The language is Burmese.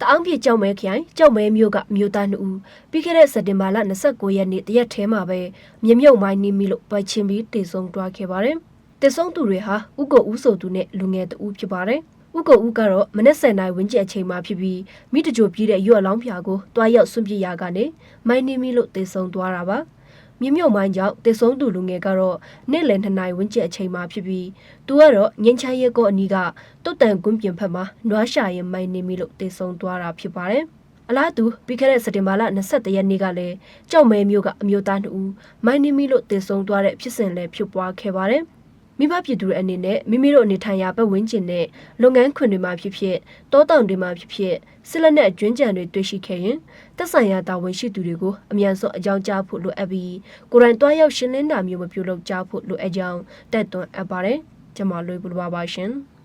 တအောင်းပြကြောက်မဲခိုင်ကြောက်မဲမျိုးကအမျိုးသားနှစ်ဦးပြီးခဲ့တဲ့စက်တင်ဘာလ29ရက်နေ့တရက်ထဲမှာပဲမြေမြုပ်မိုင်းနေမိလို့ပိုက်ချင်းပြီးတေဆုံးသွားခဲ့ပါတယ်။တေဆုံးသူတွေဟာဥက္ကုဦးဆိုသူနဲ့လူငယ်တဦးဖြစ်ပါတယ်။ဥက္ကုဦးကတော့မနက်7:00နာရီဝန်းကျင်အချိန်မှာဖြစ်ပြီးမိတကြိုပြေးတဲ့ရွက်လောင်းပြာကိုတွားရောက်ဆွန့်ပစ်ရာကနေမိုင်းနေမိလို့တေဆုံးသွားတာပါ။ မြမြုပ်မိုင်းကြောင့်တေဆုံးသူလူငယ်ကတော့နေ့လယ်2နာရီဝန်းကျင်အချိန်မှာဖြစ်ပြီးသူကတော့ငင်းချရဲကောအနီးကတုတ်တန်ကွန်းပြင်ဖက်မှာနွားရှာရင်မိုင်းနေမိလို့တေဆုံးသွားတာဖြစ်ပါတယ်။အလားတူပြီးခဲ့တဲ့စက်တင်ဘာလ22ရက်နေ့ကလည်းကြောက်မဲမျိုးကအမျိုးသား2ဦးမိုင်းနေမိလို့တေဆုံးသွားတဲ့ဖြစ်စဉ်လည်းဖြစ်ပွားခဲ့ပါတယ်။ မိဘပြည်သူတွေအနေနဲ့မိမိတို့အနေထိုင်ရာပတ်ဝန်းကျင်နဲ့လုပ်ငန်းခွင်တွေမှာဖြစ်ဖြစ်တောတောင်တွေမှာဖြစ်ဖြစ်စစ်လက်နက်အကျွမ်းကြံတွေတွေ့ရှိခဲ့ရင်သက်ဆိုင်ရာတာဝန်ရှိသူတွေကိုအမြန်ဆုံးအကြောင်းကြားဖို့လိုအပ်ပြီးကိုယ်တိုင်တွားရောက်ရှင်းလင်းတာမျိုးမပြုလုပ်ကြဖို့လိုအပ်ကြောင်းတိုက်တွန်းအပ်ပါတယ်။ကျွန်မလွေပူပါပါရှင်။